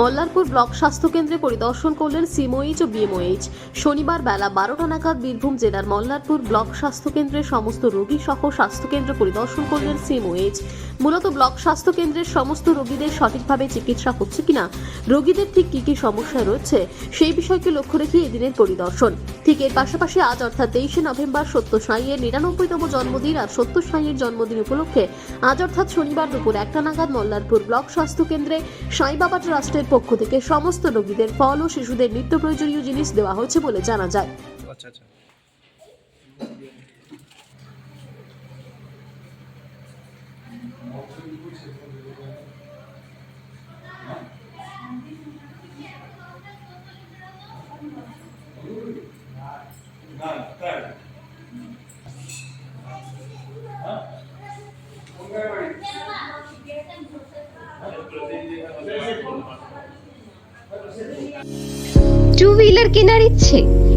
Mallarpur block স্বাস্থ্য কেন্দ্রে পরিদর্শন করলেন সিমোইচ ও বিএমওএইচ শনিবার বেলা বারোটা নাগাদ বীরভূম জেলার মল্লারপুর ব্লক স্বাস্থ্য কেন্দ্রের সমস্ত রোগী সহ স্বাস্থ্যকেন্দ্র পরিদর্শন করলেন সিমোএইচ মূলত ব্লক স্বাস্থ্য কেন্দ্রের সমস্ত রোগীদের সঠিকভাবে চিকিৎসা হচ্ছে কিনা, রোগীদের ঠিক কী কী সমস্যা রয়েছে, সেই বিষয়কে লক্ষ্য রেখে এদিনের পরিদর্শন। ঠিক এর পাশাপাশি আজ অর্থাৎ তেইশে নভেম্বর সত্য সাঁইয়ের নিরানব্বইতম জন্মদিন আর সত্য সাঁইয়ের জন্মদিন উপলক্ষে আজ অর্থাৎ শনিবার দুপুর একটা নাগাদ মল্লারপুর ব্লক স্বাস্থ্য কেন্দ্রে সাই বাবা ট্রাস্টের পক্ষ থেকে সমস্ত রোগীদের ফল ও শিশুদের নিত্য প্রয়োজনীয় জিনিস দেওয়া হয়েছে বলে জানা যায়। আচ্ছা আচ্ছা। টু হুইলার কেনার ইচ্ছে?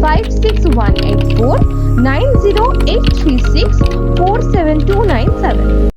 56184 90836